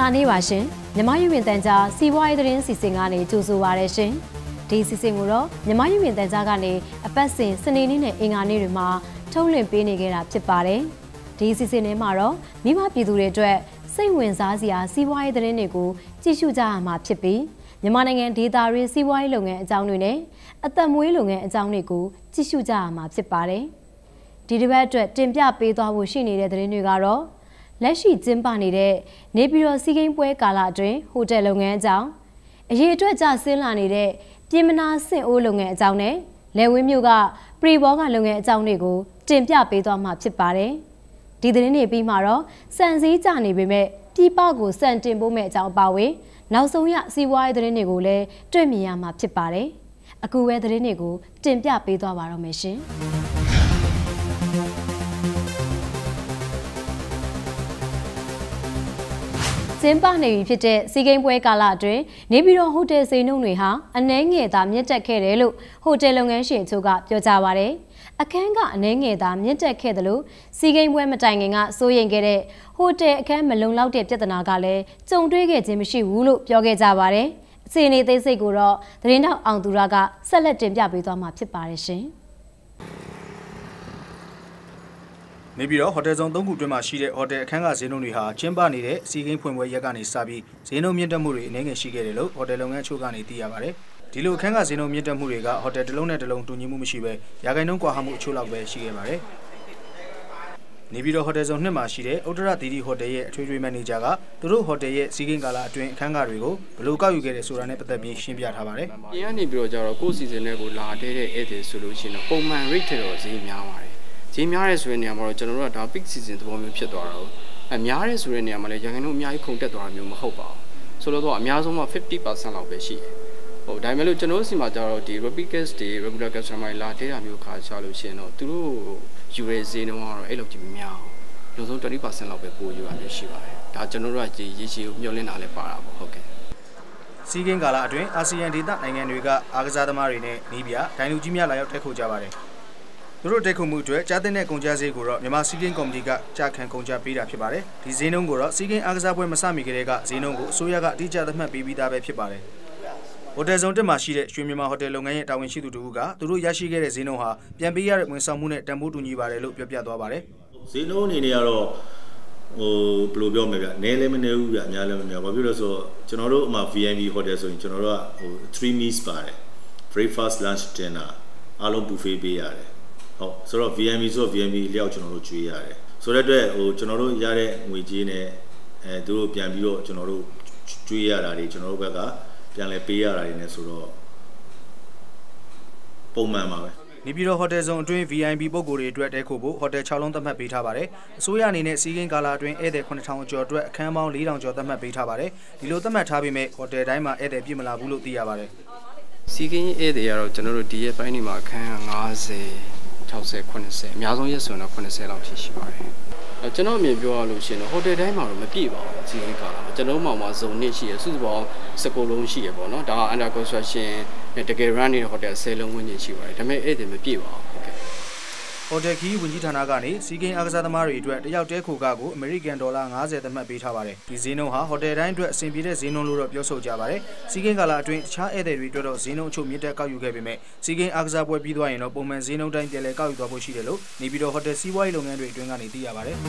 မင်္ဂလာနေ့ပါရှင်မြမယူဝင်တန်ကြားစီးပွားရေးသတင်းစီစဉ်ကနေကြိုဆိုပါရရှင်ဒီစီစဉ်ကိုတော့မြမယူဝင်တန်ကြားကနေအပတ်စဉ်စနေနေ့နဲ့အင်္ဂါနေ့တွေမှာထုတ်လွှင့်ပေးနေကြတာဖြစ်ပါတယ်ဒီစီစဉ်ထဲမှာတော့မိဘပြည်သူတွေအတွက်စိတ်ဝင်စားစရာစီးပွားရေးသတင်းတွေကိုကြည့်ရှုကြရမှာဖြစ်ပြီးမြန်မာနိုင်ငံဒေသရင်းစီးပွားရေးလုပ်ငန်းအကြောင်းတွေနဲ့အသက်မွေးလုပ်ငန်းအကြောင်းတွေကိုကြည့်ရှုကြရမှာဖြစ်ပါတယ်ဒီတစ်ပတ်အတွက်တင်ပြပေးသွားဖို့ရှိနေတဲ့သတင်းတွေကတော့ လက်ရှိကျင်းပနေတဲ့နေပြည်တော်စီးကိန်းပွဲကာလအတွင်းဟိုတယ်လုပ်ငန်းအကြောင်းအရေးအတွက်ကြဆင်းလာနေတဲ့ပြင်မနာဆင့်အိုးလုပ်ငန်းအကြောင်းနဲ့လယ်ဝင်းမြို့ကပရီဘောကလုပ်ငန်းအကြောင်းတွေကိုတင်ပြပေးသွားမှာဖြစ်ပါတယ်။ဒီသတင်းတွေပြီးမှတော့စံစည်းကြနေပေမဲ့ပြည်ပကိုစံတင်ပို့မဲ့အကြောင်းအပါအဝင်နောက်ဆုံးရစီးပွားရေးသတင်းတွေကိုလည်းတွေ့မြင်ရမှာဖြစ်ပါတယ်။အခုပဲသတင်းတွေကိုတင်ပြပေးသွားပါတော့မယ်ရှင်။ ကျင်းပနေပြီဖြစ်တဲ့စီကိန်းပွဲကာလအတွင်းနေပြည်တော်ဟိုတယ်စိန်နှုံတွေဟာအနှဲငယ်သာမြင့်တက်ခဲ့တယ်လို့ဟိုတယ်လုပ်ငန်းရှင်တို့ကပြောကြပါဗျ။အခန်းကအနှဲငယ်သာမြင့်တက်ခဲ့တယ်လို့စီကိန်းပွဲမတိုင်ခင်ကစိုးရိမ်ခဲ့တဲ့ဟိုတယ်အခန်းမလုံလောက်တဲ့ပြဿနာကလည်းကြုံတွေ့ခဲ့ခြင်းမရှိဘူးလို့ပြောခဲ့ကြပါဗျ။အခြေအနေသိစိတ်ကိုတော့သတင်းတောက်အောင်သူရကဆက်လက်တင်ပြပေးသွားမှာဖြစ်ပါတယ်ရှင်။ နေပြီးတော့ဟိုတယ်ဆောင်၃ခုတွင်မှရှိတဲ့ဟိုတယ်အခန်းကဈေးနှုန်းတွေဟာကျင်းပနေတဲ့စီကင်းဖွင့်ပွဲရက်ကနေစပြီးဈေးနှုန်းမြင့်တက်မှုတွေအနေငယ်ရှိခဲ့တယ်လို့ဟိုတယ်လုပ်ငန်းအချို့ကနေသိရပါတယ်။ဒီလိုအခန်းကဈေးနှုန်းမြင့်တက်မှုတွေကဟိုတယ်တစ်လုံးနဲ့တစ်လုံးတူညီမှုမရှိဘဲရာဂိုင်နှုန်းကွာဟမှုအချို့လောက်ပဲရှိခဲ့ပါတယ်။နေပြီးတော့ဟိုတယ်ဆောင်နှစ်မှာရှိတဲ့ဥတ္တရသီတီဟိုတယ်ရဲ့အထွေထွေမန်နေဂျာကသူတို့ဟိုတယ်ရဲ့စီကင်းကာလအတွင်းအခန်းကတွေကိုဘယ်လိုကောက်ယူခဲ့တယ်ဆိုတာနဲ့ပတ်သက်ပြီးရှင်းပြထားပါတယ်။။ပြင်ကနေပြီးတော့ကြတော့ကိုယ့်စီစဉ်တဲ့ကိုလာတဲ့တဲ့ဧည့်သည်ဆိုလို့ရှိရင်တော့ပုံမှန် rate ထက်တော့ဈေးများပါတယ်။ ဈေးများရဲဆိုတဲ့နေရာမှာတော့ကျွန်တော်တို့ကဒါ peak season သဘောမျိုးဖြစ်သွားတာ哦။အများရဲဆိုတဲ့နေရာမှာလည်းရန်ကုန်တို့အများကြီးခုန်တက်သွားတာမျိုးမဟုတ်ပါဘူး။ဆိုတော့အများဆုံးမှ50%လောက်ပဲရှိတယ်။ဟုတ်ဒါပေမဲ့လို့ကျွန်တော်တို့စီမှာကြတော့ဒီ repeat guest တွေ regular customer လာတဲ့တာမျိုးခါချလို့ရှိရင်တော့သူတို့ယူရဲဈေးနှုန်းကတော့အဲ့လိုကြီးမများဘူး။လုံးဆုံး20%လောက်ပဲပိုယူရမျိုးရှိပါတယ်။ဒါကျွန်တော်တို့ကဒီရေရှည်ကိုမျှော်လင့်တာလည်းပါတာပေါ့ဟုတ်ကဲ့။စီးကင်းကာလအတွင်းအာဆီယံဒေသနိုင်ငံတွေကအားကစားသမားတွေနဲ့နီးပြဒိုင်လူကြီးများလာရောက်တက်ခုကြပါတယ်။ သူတို့တက်ခုမှုအတွက်ကြားတဲ့ကုန်ကြဈေးကိုတော့မြန်မာစီးကင်းကော်မတီကကြားခံကုန်ကြပေးတာဖြစ်ပါတယ်။ဒီဈေးနှုန်းကိုတော့စီးကင်းအားကစားပွဲမစမီကလေးကဈေးနှုန်းကိုအစိုးရကအတိအကျသတ်မှတ်ပေးပြီးသားပဲဖြစ်ပါတယ်။ဟိုတယ်ဇုံတက်မှာရှိတဲ့ရွှေမြန်မာဟိုတယ်လုပ်ငန်းရဲ့တာဝန်ရှိသူတို့ကသူတို့ရရှိခဲ့တဲ့ဈေးနှုန်းဟာပြန်ပေးရတဲ့ဝန်ဆောင်မှုနဲ့တန်ဖိုးတူညီပါတယ်လို့ပြောပြသွားပါတယ်။ဈေးနှုန်းအနေနဲ့ကတော့ဟိုဘယ်လိုပြောမလဲဗျနဲလည်းမနဲဘူးဗျအများလည်းမများဘာဖြစ်လို့လဲဆိုတော့ကျွန်တော်တို့အမှ VIP hotel ဆိုရင်ကျွန်တော်တို့ကဟို3 meals ပါတယ် breakfast lunch dinner အားလုံး buffet ပေးရတယ် ဟုတ်ဆိုတော့ VIP ဆိုတော့ VIP လျောက်ကျွန်တော်တို့ကျွေးရတယ်ဆိုတဲ့အတွက်ဟိုကျွန်တော်တို့ရတဲ့ငွေကြေးနဲ့အဲသူတို့ပြန်ပြီးတော့ကျွန်တော်တို့ကျွေးရတာတွေကျွန်တော်တို့ဘက်ကပြန်လဲပေးရတာတွေ ਨੇ ဆိုတော့ပုံမှန်ပါပဲနေပြည်တော်ဟိုတယ်ဇုံအတွင်း VIP ပုဂ္ဂိုလ်တွေအတွက်တဲခုဖို့ဟိုတယ်6လုံးသတ်မှတ်ပေးထားပါတယ်။အစိုးရအနေနဲ့စီးကင်းကာလာအတွင်းဧည့်သည်9000ကျော်အတွက်အခန်းပေါင်း4000ကျော်သတ်မှတ်ပေးထားပါတယ်။ဒီလိုသတ်မှတ်ထားပေမဲ့ဟိုတယ်တိုင်းမှာဧည့်သည်ပြည့်မလာဘူးလို့သိရပါတယ်စီကင်းဧည့်သည်ကတော့ကျွန်တော်တို့ဒီရက်ပိုင်းဒီမှာအခန်း50 60 80အများဆုံးရက်ဆိုရင်တော့80လောက်ထိရှိပါတယ်အဲကျွန်တော်အမြင်ပြောရလို့ရှိရင်တော့ဟိုတယ်တိုင်းမှာတော့မပြည့်ပါဘူးစီကင်းကာလာကျွန်တော်မှောင်မှာဇုံနစ်ရှိရစုစုပေါင်း19လုံးရှိရပေါ့နော်ဒါက under construction နဲ့တကယ် run နေတဲ့ဟိုတယ်10လုံးဝန်းကျင်ရှိပါတယ်ဒါပေမဲ့ဧည့်သည်မပြည့်ပါဘူး ဟုတ်ကဲ့။ဟိုတယ်ခီးဝန်ကြီးဌာနကနေစီးကင်းအားကစားသမားတွေအတွက်တယောက်တဲခုကကိုအမေရိကန်ဒေါ်လာ90သတ်မှတ်ပေးထားပါတယ်။ဒီဈေးနှုန်းဟာဟိုတယ်တိုင်းအတွက်အဆင်ပြေတဲ့ဈေးနှုန်းလို့တော့ပြောဆိုကြပါတယ်။စီးကင်းကာလာအတွင်းတခြားဧည့်သည်တွေအတွက်တော့ဈေးနှုန်းအချို့မြင့်တက်ကောက်ယူခဲ့ပေမဲ့စီးကင်းအားကစားပွဲပြီးသွားရင်တော့ပုံမှန်ဈေးနှုန်းတိုင်းပြန်လည်ကောက်ယူသွားဖို့ရှိတယ်လို့နေပြည်တော်ဟိုတယ်စီးပွားရေးလုပ်ငန်းတွေအတွင်းကနေသိရပါတယ်။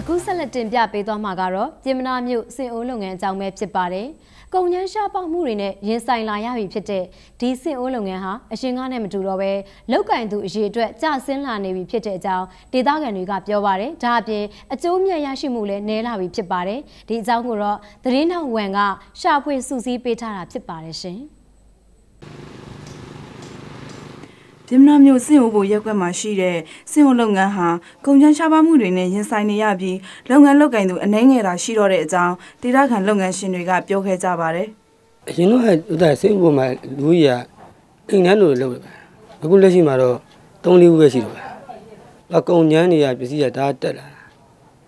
အခုဆက်လက်တင်ပြပေးသွားမှာကတော့ပြင်မနာမြို့စင်အိုးလုပ်ငန်းအကြောင်းပဲဖြစ်ပါတယ်။ ကုန်ကျန်းရှားပေါက်မှုတွေနဲ့ရင်ဆိုင်လာရပြီဖြစ်တဲ့ဒီစင်အိုးလုပ်ငန်းဟာအရှင်ကားနဲ့မတူတော့ပဲလောက်ကင်သူအရေးအတွက်ကျဆင်းလာနေပြီဖြစ်တဲ့အကြောင်းဒေသခံတွေကပြောပါတယ်။ဒါအပြင်အကျိုးမြတ်ရရှိမှုလည်းနည်းလာပြီဖြစ်ပါတယ်။ဒီအကြောင်းကိုတော့သတင်းထောက်ဝန်ကရှာဖွေစုစည်းပေးထားတာဖြစ်ပါတယ်ရှင်။ ပြင်းမနာမျိုးစင်အိုဘိုရက်ကွက်မှာရှိတဲ့စင်အိုလုပ်ငန်းဟာကုန်ကျန်းရှားပါမှုတွေနဲ့ရင်ဆိုင်နေရပြီးလုပ်ငန်းလုပ်ကင်သူအနှဲငယ်တာရှိတော့တဲ့အကြောင်းဒေသခံလုပ်ငန်းရှင်တွေကပြောခဲ့ကြပါတယ်အရင်တော့ဥဒ္ဒါစိတ်ဥပမာလူကြီးကအိမ်နှန်းလိုလုပ်တယ်ပဲအခုလက်ရှိမှာတော့၃လေးဦးပဲရှိတော့ပဲအကုန်ညမ်းနေရပစ္စည်းကဒါတက်လာ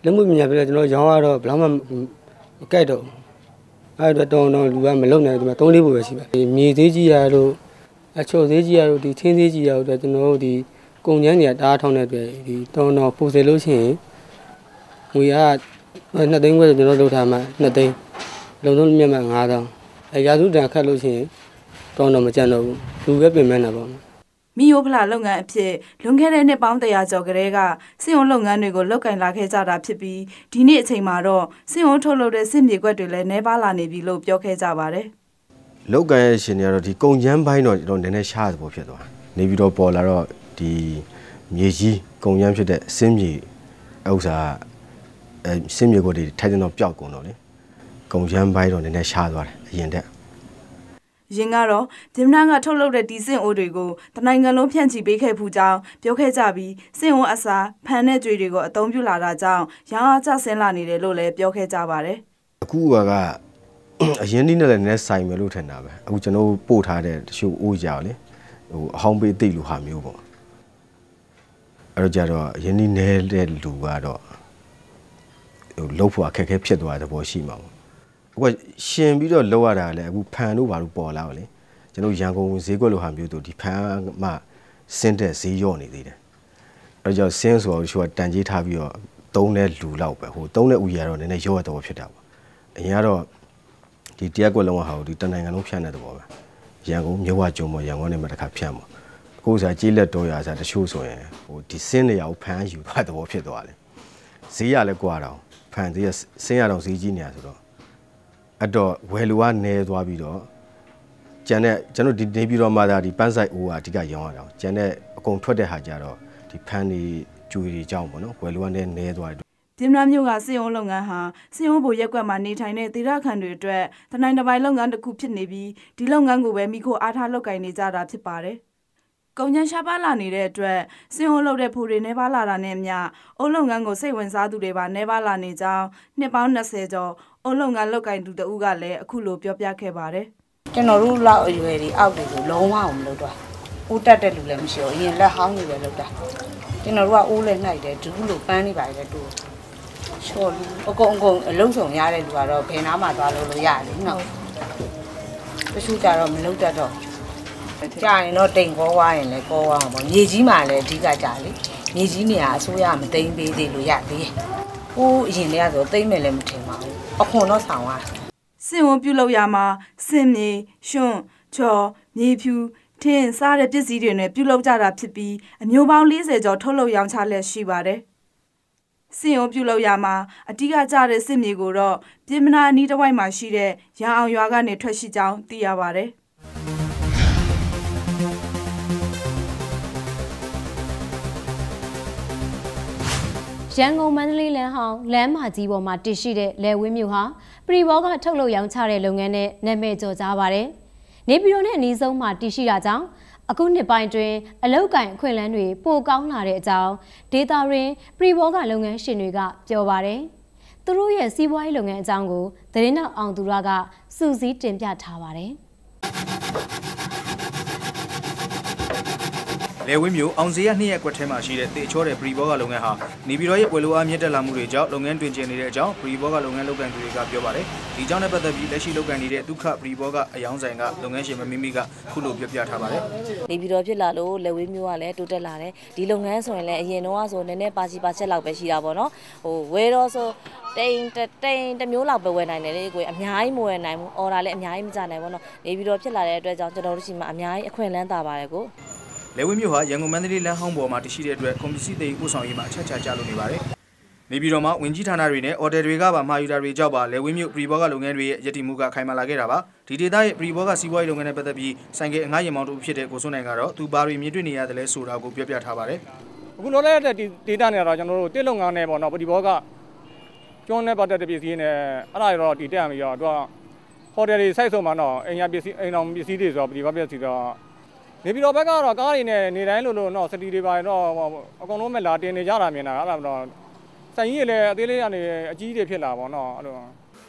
လက်မှုပညာပြလဲကျွန်တော်ရောင်းရတော့ဘယ်တော့မှမကြိုက်တော့အဲ့တော့တောင်းတောင်းလူကမလုံနိုင်ဒီမှာ၃လေးဘူးပဲရှိပါမြေသေးကြီးရတို့ အချို့သေးကြီးရတို့ဒီထင်းသေးကြီးရတို့ကျွန်တော်တို့ဒီကုန်ကျန်းတွေကတအားထောင်းတဲ့အတွက်ဒီတောင်းတော့ပို့စေလို့ရှိရင်ငွေက2သိန်းခွဲဆိုကျွန်တော်လုပ်ထားမှ2သိန်းလုံဆုံးမြတ်မှ9000အဲရာစုတန်ခတ်လို့ရှိရင်တောင်းတော့မကြံတော့ဘူးလူပဲပြင်မဲ့တာပေါ့မီယိုဖလာလုပ်ငန်းအဖြစ်လွန်ခဲ့တဲ့နှစ်ပေါင်း100ကျော်ကတည်းကစင်ုံလုပ်ငန်းတွေကိုလုပ်ကင်လာခဲ့ကြတာဖြစ်ပြီးဒီနေ့အချိန်မှာတော့စင်ုံထုတ်လုပ်တဲ့စစ်မြေကွက်တွေလည်းနှဲပါလာနေပြီလို့ပြောခဲ့ကြပါတယ် လောက်ကန်ရဲ့ရှင်တွေကတော့ဒီကုံချမ်းပိုင်းတော့ကျွန်တော်နည်းနည်းရှားသဘောဖြစ်သွားနေပြီးတော့ပေါ်လာတော့ဒီမြေကြီးကုံချမ်းဖြစ်တဲ့စင်းမြေဥစ္စာအဲစင်းမြေကိုဒီထိုင်တဲ့တော့ပျောက်ကုန်တော့လေကုံချမ်းပိုင်းတော့နည်းနည်းရှားသွားတယ်အရင်တက်။ရင်ကတော့ဂျင်နာကထုတ်လုပ်တဲ့ဒီစင်အိုတွေကိုတနိုင်ငံလုံးဖြန့်ချီပေးခဲ့ဖူးကြောင်းပြောခဲ့ကြပြီးစင်အိုအစာဖန်တဲ့ကြွေတွေကိုအသုံးပြုလာတာကြောင့်ရောင်းအားကျဆင်းလာနေတယ်လို့လည်းပြောခဲ့ကြပါတယ်။အခုက အရင်ဒီနဲ့လည်းနည်းနည်းဆိုင်မယ်လို့ထင်တာပဲအခုကျွန်တော်ပို့ထားတဲ့တချို့အိုးကြော်လေဟိုအဟောင်းပေးသိလူဟာမျိုးပေါ့အဲ့တော့ကြတော့အရင်ဒီနဲတဲ့လူကတော့ဟိုလှုပ်ဖို့အခက်အခဲဖြစ်သွားတဲ့ဘောရှိမှာပေါ့အခုကရှင်ပြီးတော့လောက်ရတာလည်းအခုဖန်တို့ဘာလို့ပေါ်လာတော့လေကျွန်တော်ရန်ကုန်ဈေးကွက်လိုဟာမျိုးတို့ဒီဖန်မှစင်းတဲ့ဈေးရော့နေသေးတယ်အဲ့တော့ကြောင့်စင်းဆိုတော့တချို့ကတန်ကြီးထားပြီးတော့သုံးတဲ့လူလောက်ပဲဟိုသုံးတဲ့ဥယျာတော့နည်းနည်းရော့ရတော့ဖြစ်တာပေါ့အရင်ကတော့ ဒီတရားကွက်လုံးကဟာကိုဒီတနိုင်ငံလုံးဖြန့်တဲ့သဘောပဲရန်ကုန်မြို့ဝကျုံပေါ်ရန်ကုန်နဲ့မှတစ်ခါဖြန့်မှာအခုစားကြေးလက်တော်ရစားတချို့ဆိုရင်ဟိုဒီစင်းနေရကိုဖမ်းယူသွားတဲ့သဘောဖြစ်သွားတယ်ဈေးရလဲကွာတော့ဖန်ဈေးကစင်းရတော့ဈေးကြီးနေရဆိုတော့အဲ့တော့ဝယ်လူကနေသွားပြီးတော့ကျန်တဲ့ကျွန်တော်ဒီနေပြီးတော့မှသာဒီပန်းဆိုင်အိုးကအဓိကရောင်းရတာကျန်တဲ့အကုန်ထွက်တဲ့ဟာကြတော့ဒီဖန်တွေကျူတွေကြောင်းပေါ့နော်ဝယ်လူကနေနေသွားတယ် ပြင်းမမျိုးကစီယုံလုပ်ငန်းဟာစီယုံဘိုရက်ကွက်မှာနေထိုင်တဲ့သေရခန်တွေအတွက်တနိုင်တစ်ပိုင်းလုပ်ငန်းတစ်ခုဖြစ်နေပြီးဒီလုပ်ငန်းကိုပဲမိခိုအားထားလုပ်ကိုင်နေကြတာဖြစ်ပါတယ်။ကုန်ကျန်းရှားပါလာနေတဲ့အတွက်စီယုံလုပ်တဲ့ဖိုတွေနေပါလာတာနဲ့မျှအုပ်လုပ်ငန်းကိုစိတ်ဝင်စားသူတွေပါနေပါလာနေကြောင်းနှစ်ပေါင်း20ကျော်အုပ်လုပ်ငန်းလုပ်ကိုင်သူတဦးကလည်းအခုလိုပြောပြခဲ့ပါတယ်ကျွန်တော်တို့လောက်အရွယ်တွေအောက်တွေကိုလုံးဝအောင်မလုပ်တော့အိုးတက်တဲ့လူလည်းမရှိဘူးအရင်လက်ဟောင်းတွေပဲလုပ်တာကျွန်တော်တို့ကအိုးလည်းနှိုက်တယ်ဒူးလို့ပန်းနေပါလေတူ ချော်လူအကုန်အကုန်အလုံးစုံရတဲ့လူကတော့ဘယ်နားမှသွားလို့လို့ရတယ်နော်တချို့ကြတော့မလုပ်တတ်တော့ကြာရင်တော့တိမ်ကောွားရင်လည်းကောွားမှာပေါ့မြေကြီးမှလည်းအဓိကကြာလေမြေကြီးနေရာအစိုးရမသိမ်းပေးသေးလို့ရသေးတယ်ဟိုးအရင်တည်းကဆိုသိမ်းမယ်လည်းမထင်ပါဘူးအခွန်တော့ဆောင်ရတယ်။စင်ဝန်ပြုလုပ်ရမှာစင်မြေရွှွန့်ချော်မြေဖြူထင်းစားတဲ့ပစ္စည်းတွေနဲ့ပြုလုပ်ကြတာဖြစ်ပြီးအမျိုးပေါင်း40ကျော်ထုတ်လုပ်ရောင်းချလျက်ရှိပါတယ်။ စင်ရုံပြုလုပ်ရမှာအတိကကျတဲ့စစ်မြေကိုတော့ပြည်မနာအနီးတစ်ဝိုက်မှာရှိတဲ့ရန်အောင်ရွာကနေထွက်ရှိကြောင်းသိရပါတယ်။ရန်ကုန်မန္တလေးလမ်းဟောင်းလမ်းမကြီးပေါ်မှာတည်ရှိတဲ့လယ်ဝင်းမြို့ဟာပရီဘောကထုတ်လုပ်ရောင်းချတဲ့လုပ်ငန်းနဲ့နာမည်ကျော်ကြားပါတယ်။နေပြည်တော်နဲ့အနီးဆုံးမှာတည်ရှိတာကြောင့် အခုနှစ်ပိုင်းတွင်အလောက်ကင်အခွင့်အလန်းတွေပိုကောင်းလာတဲ့အကြောင်းဒေတာရင်းပရီဘောကလုပ်ငန်းရှင်တွေကပြောပါတယ်။သူတို့ရဲ့စီးပွားရေးလုပ်ငန်းအကြောင်းကိုသတင်းနောက်အောင်သူရကစူးစီးတင်ပြထားပါတယ်။ လေဝင်းမျိုးအောင်စရနှစ်ရက်ကွက်ထဲမှာရှိတဲ့တေချောတဲ့ပရီဘောကလုပ်ငန်းဟာနေပြည်တော်ရဲ့ဝယ်လိုအားမြင့်တက်လာမှုတွေကြောင့်လုပ်ငန်းတွင်ကျင်နေတဲ့အကြောင်းပရီဘောကလုပ်ငန်းလုပ်ကိုင်သူတွေကပြောပါတယ်။ဒီကြောင့်နဲ့ပတ်သက်ပြီးလက်ရှိလုပ်ကိုင်နေတဲ့ဒုက္ခပရီဘောကအယောင်းဆိုင်ကလုပ်ငန်းရှင်မမီမီကခုလိုပြောပြထားပါတယ်။နေပြီးတော့ဖြစ်လာလို့လက်ဝေးမျိုးကလည်းတိုးတက်လာတယ်ဒီလုပ်ငန်းဆိုရင်လည်းအရင်တော့ဆိုနည်းနည်းပါချီပါချက်လောက်ပဲရှိတာပေါ့နော်ဟိုဝဲတော့ဆိုတိန်တိန်တစ်မျိုးလောက်ပဲဝယ်နိုင်တယ်လေကိုအများကြီးမဝယ်နိုင်ဘူးအော်ဒါလည်းအများကြီးမကြနိုင်ဘူးနော်နေပြီးတော့ဖြစ်လာတဲ့အတွက်ကြောင့်ကျွန်တော်တို့ရှိမှအများကြီးအခွင့်အလန်းတာပါတယ်ကို လေဝင်းမြို့ဟာရန်ကုန်မန္တလေးလမ်းဟောင်းပေါ်မှာတရှိတဲ့အတွက်ကွန်ပစ္စည်းတွေပို့ဆောင်ရေးမှာအချက်ချာကျလို့နေပါတယ်။နေပြည်တော်မှာဝင်ကြီးဌာနတွေနဲ့အော်တယ်တွေကပါမှာယူတာတွေကြောက်ပါလေဝင်းမြို့ပရီဘောကလုပ်ငန်းတွေရဲ့ရည်တည်မှုကခိုင်မာလာခဲ့တာပါ။ဒီဒေသရဲ့ပရီဘောကစီးပွားရေးလုပ်ငန်းနဲ့ပတ်သက်ပြီးဆိုင်ကယ်အငှားရင်မောင်းတို့ဖြစ်တဲ့ကိုစွန်းနိုင်ကတော့သူဘာတွေမြင်တွေ့နေရတယ်လဲဆိုတာကိုပြောပြထားပါတယ်။အခုလောလောဆယ်ဒီ data နဲ့တော့ကျွန်တော်တို့တစ်လုံငန်းနဲ့ပေါ့နော်ပဒီဘောကကျွန်းနဲ့ပတ်သက်တဲ့ပစ္စည်းနဲ့အဲ့ဒါတွေတော့ဒီတက်ပြီးတော့သူကဟိုတယ်တွေစိုက်ဆုံးမှာတော့အိမ်ရပစ္စည်းအိမ်တော်ပစ္စည်းတွေဆိုတော့ပဒီဘောပစ္စည်းတော့ နေပြီးတော့ဘက်ကတော့ကားတွေနဲ့နေတိုင်းလို့လို့တော့စတီတွေပါတော့အကုန်လုံးမဲ့လာတင်နေကြတာမြင်တာအဲ့ဒါတော့ဆိုင်ကြီးတွေလည်းအသေးလေးကနေအကြီးတွေဖြစ်လာပေါ့နော်အဲ့လို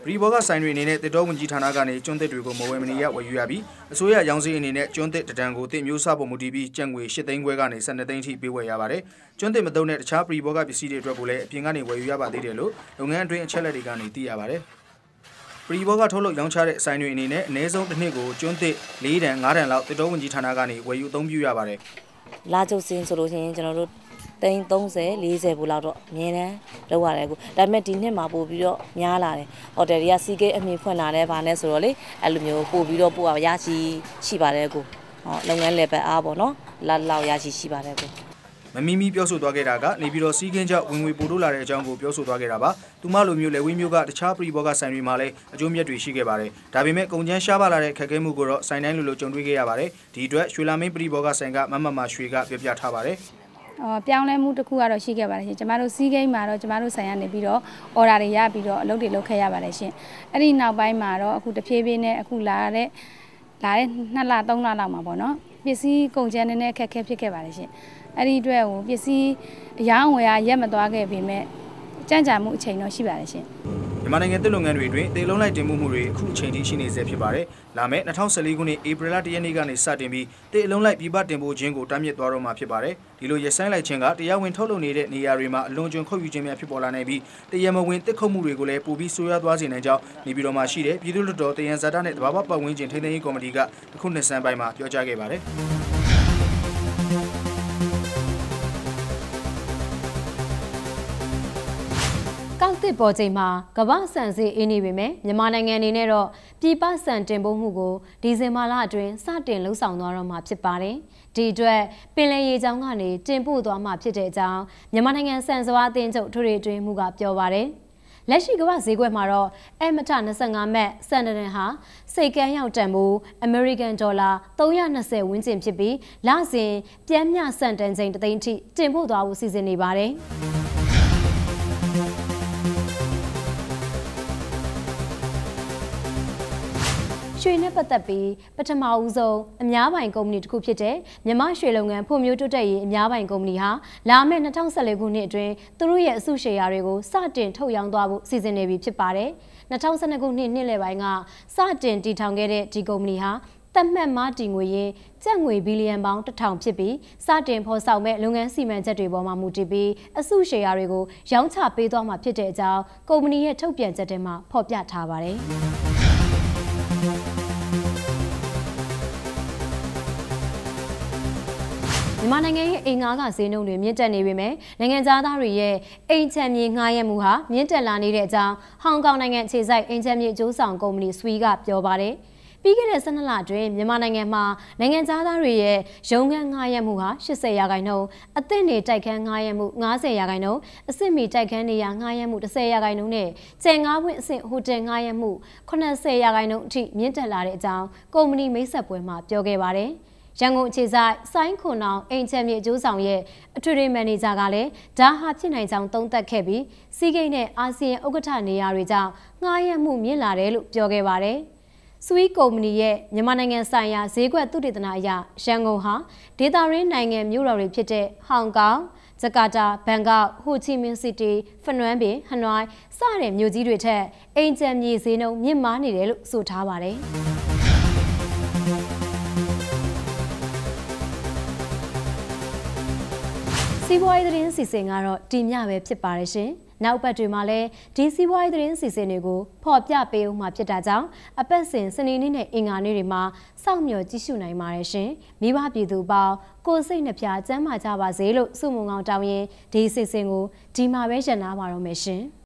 ပရီဘောကဆိုင်တွေအနေနဲ့တစ်တော်ဝင်ကြီးဌာနကနေကျွန်းသစ်တွေကိုမဝယ်မနေရဝယ်ယူရပြီးအစိုးရရောင်းစည်းအနေနဲ့ကျွန်းသစ်တဒံကိုတစ်မျိုးစားပုံမူတည်ပြီးကျပ်ငွေ၈သိန်းခွဲကနေ12သိန်းထိပေးဝယ်ရပါတယ်။ကျွန်းသစ်မသုံးတဲ့တခြားပရီဘောကပစ္စည်းတွေအတွက်ကိုလည်းအပြင်ကနေဝယ်ယူရပါသေးတယ်လို့လုပ်ငန်းအတွင်းအချက်လက်တွေကနေသိရပါတယ်။ပ ရီဘောကထုတ်လုပ်ရောင်းချတဲ့ဆိုင်တွေအနေနဲ့အနည်းဆုံးတစ်နှစ်ကိုကျွန်းသစ်၄တန်၅တန်လောက်တစ်တော်ဝင်ကြီးဌာနကနေဝယ်ယူအသုံးပြုရပါတယ်။လာကျုပ်စင်းဆိုလို့ရှိရင်ကျွန်တော်တို့သိန်း30 40ဘူးလောက်တော့အမြဲတမ်းလောက်ရတယ်ကိုဒါပေမဲ့ဒီနှစ်မှာပို့ပြီးတော့များလာတယ်ဟိုတယ်တွေကစီကိတ်အမြင်ဖွင့်လာတယ်ဗာနဲ့ဆိုတော့လေအဲ့လိုမျိုးပို့ပြီးတော့ပို့ရရှိရှိပါတယ်ကိုဟောလုပ်ငန်းလေပတ်အားပေါ့နော်လာလောက်ရရှိရှိပါတယ်ကို မမီမီပြောဆိုသွားခဲ့တာကနေပြီးတော့စီးကင်းကြောင့်ဝင်ငွေပို့တိုးလာတဲ့အကြောင်းကိုပြောဆိုသွားခဲ့တာပါ။သူမလိုမျိုးလေဝင်းမျိုးကတခြားပရိဘောဂဆိုင်တွေမှာလည်းအကျိုးမြတ်တွေရှိခဲ့ပါတယ်။ဒါပေမဲ့ကုန်ကျန်းရှားပါလာတဲ့ခက်ခဲမှုကိုတော့ဆိုင်တိုင်းလိုလိုကြုံတွေ့ခဲ့ရပါတယ်။ဒီအတွက်ရွှေလာမင်းပရိဘောဂဆိုင်ကမမမရွှေကပြပြထားပါတယ်။အော်ပြောင်းလဲမှုတစ်ခုကတော့ရှိခဲ့ပါတယ်ရှင်ကျမတို့စီးကိန်းမှာတော့ကျမတို့ဆိုင်ကနေပြီးတော့အော်ဒါတွေရပြီးတော့အလုပ်တွေလုပ်ခဲ့ရပါတယ်ရှင်အဲ့ဒီနောက်ပိုင်းမှာတော့အခုတဖြည်းဖြည်းနဲ့အခုလာတဲ့လာတဲ့2လ3လလောက်မှာပေါ့နော်ပစ္စည်းကုန်ကျန်းနေနဲ့အခက်အခဲဖြစ်ခဲ့ပါတယ်ရှင် အဲ့ဒီအတွက်ဟိုပစ္စည်းအရောင်းအဝယ်ကရက်မသွားခဲ့ပေမဲ့ကြံ့ကြာမှုအချိန်တော့ရှိပါတယ်ရှင်မြန်မာနိုင်ငံသစ်လုပ်ငန်းတွေတွင်တေလုံးလိုက်တင်မှုမှုတွေအခုအချိန်ထိရှိနေဆဲဖြစ်ပါတယ်။လာမယ့်2014ခုနှစ်ဧပြီလ1ရက်နေ့ကနေစတင်ပြီးတေလုံးလိုက်ပြည်ပတင်ပို့ခြင်းကိုတားမြစ်သွားတော့မှာဖြစ်ပါတယ်။ဒီလိုရဆိုင်လိုက်ခြင်းကတရားဝင်ထုတ်လုပ်နေတဲ့နေရာတွေမှာအလွန်ကျွံခုတ်ယူခြင်းများဖြစ်ပေါ်လာနိုင်ပြီးတရားမဝင်တစ်ခုတ်မှုတွေကိုလည်းပိုပြီးဆိုးရွားသွားစေနိုင်ကြောင်းနေပြည်တော်မှာရှိတဲ့ပြည်သူ့လွှတ်တော်တယံဇာတာနဲ့တဘာဝပတ်ဝန်းကျင်ထိန်းသိမ်းရေးကော်မတီကအခုနှစ်ဆန်းပိုင်းမှာပြောကြားခဲ့ပါတယ်။ ကောက်တစ်ပေါ်ချိန်မှာကမ္ဘာဆန်စီအင်းနေပေမဲ့မြန်မာနိုင်ငံအနေနဲ့တော့ပြည်ပဆန်တင်ပို့မှုကိုဒီဇင်ဘာလအတွင်းစတင်လှုပ်ဆောင်သွားတော့မှာဖြစ်ပါတယ်။ဒီအတွက်ပင်လယ်ရေကြောင်းကနေတင်ပို့သွားမှာဖြစ်တဲ့အကြောင်းမြန်မာနိုင်ငံစံစွာအသင်းချုပ်ထွေထွေတွင်မှုကပြောပါတယ်။လက်ရှိကမ္ဘာဈေးကွက်မှာတော့အမထ25မက်စန်ဒန်ဟာစိတ်ကန်းရောက်တန်ဖို့အမေရိကန်ဒေါ်လာ320ဝန်းကျင်ဖြစ်ပြီးလစဉ်ပြန်မြစန်တန်ချိန်တသိန်းထိတင်ပို့သွားဖို့စီစဉ်နေပါတယ်။ ရွှေနဲ့ပတ်သက်ပြီးပထမဦးဆုံးအများပိုင်ကုမ္ပဏီတစ်ခုဖြစ်တဲ့မြမရွှေလုပ်ငန်းဖွံ့ဖြိုးတိုးတက်ရေးအများပိုင်ကုမ္ပဏီဟာလာမယ့်2014ခုနှစ်အတွင်းသူတို့ရဲ့အစုရှယ်ယာတွေကိုစတင်ထုတ်ရောင်းသွားဖို့စီစဉ်နေပြီဖြစ်ပါတယ်။2012ခုနှစ်နှစ်လယ်ပိုင်းကစတင်တည်ထောင်ခဲ့တဲ့ဒီကုမ္ပဏီဟာတက်မှတ်မတီငွေရင်းကျပ်ငွေဘီလီယံပေါင်း1000ဖြစ်ပြီးစတင်ဖော်ဆောင်မဲ့လုပ်ငန်းစီမံချက်တွေပေါ်မှာမူတည်ပြီးအစုရှယ်ယာတွေကိုရောင်းချပေးသွားမှာဖြစ်တဲ့အကြောင်းကုမ္ပဏီရဲ့ထုတ်ပြန်ချက်ထဲမှာဖော်ပြထားပါတယ်။ မြန်မာနိုင်ငံရဲ့အိမ်ငါးကဈေးနှုန်းတွေမြင့်တက်နေပေမဲ့နိုင်ငံသားတွေရဲ့အိမ်ချမ်းမြေငှားရမ်းမှုဟာမြင့်တက်လာနေတဲ့အကြောင်းဟောင်ကောင်နိုင်ငံခြေစိုက်အိမ်ချမ်းမြေအကျိုးဆောင်ကုမ္ပဏီဆွီကပြောပါတယ်။ပြီးခဲ့တဲ့12လအတွင်းမြန်မာနိုင်ငံမှာနိုင်ငံသားတွေရဲ့ရုံးခန်းငှားရမ်းမှုဟာ80ရာခိုင်နှုန်းအသင့်နေတိုက်ခန်းငှားရမ်းမှု90ရာခိုင်နှုန်းအစစ်မီတိုက်ခန်းနေရာငှားရမ်းမှု10ရာခိုင်နှုန်းနဲ့ကျန်ငါးပွင့်အဆင့်ဟိုတယ်ငှားရမ်းမှု80ရာခိုင်နှုန်းအထိမြင့်တက်လာတဲ့အကြောင်းကုမ္ပဏီမိတ်ဆက်ပွဲမှာပြောခဲ့ပါတယ်။ ရန်ကုန်အခြေဆိုင်ဆိုင်းခွန်အောင်အိမ်ချမ်းမြေအကျိုးဆောင်ရဲ့အထွေထွေမန်နေဂျာကလည်းဒါဟာဖြစ်နိုင်ကြောင်းသုံးသပ်ခဲ့ပြီးစီးကိန်းနဲ့အာဆီယံဥက္ကဋ္ဌနေရာတွေကြောင့်ငှားရမ်းမှုမြင့်လာတယ်လို့ပြောခဲ့ပါတယ်။ဆွီကုမ္ပဏီရဲ့မြန်မာနိုင်ငံဆိုင်ရာဈေးကွက်သုတေသနအရရန်ကုန်ဟာဒေသရင်းနိုင်ငံမြို့တော်တွေဖြစ်တဲ့ဟောင်ကောင်ဂျကာတာဘန်ကောက်ဟိုချီမင်းစီတီဖနွမ်းပင်ဟနွိုင်းစတဲ့မြို့ကြီးတွေထက်အိမ်ချမ်းမြေဈေးနှုန်းမြင့်မားနေတယ်လို့ဆိုထားပါတယ်။ စီးပွားရေးသတင်းစီစဉ်ကတော့ဒီမျှပဲဖြစ်ပါတယ်ရှင်။နောက်ပတ်တွေမှာလည်းဒီစီးပွားရေးသတင်းစီစဉ်တွေကိုဖော်ပြပေးဦးမှာဖြစ်တာကြောင့်အပတ်စဉ်စနေနေ့နဲ့အင်္ဂါနေ့တွေမှာစောင့်မျှော်ကြည့်ရှုနိုင်ပါတယ်ရှင်။မိဘပြည်သူပေါင်းကိုစိတ်နှပြကျမ်းမာကြပါစေလို့ဆုမွန်ကောင်းတောင်းရင်ဒီစီစဉ်ကိုဒီမှာပဲရန်နာပါတော့မယ်ရှင်။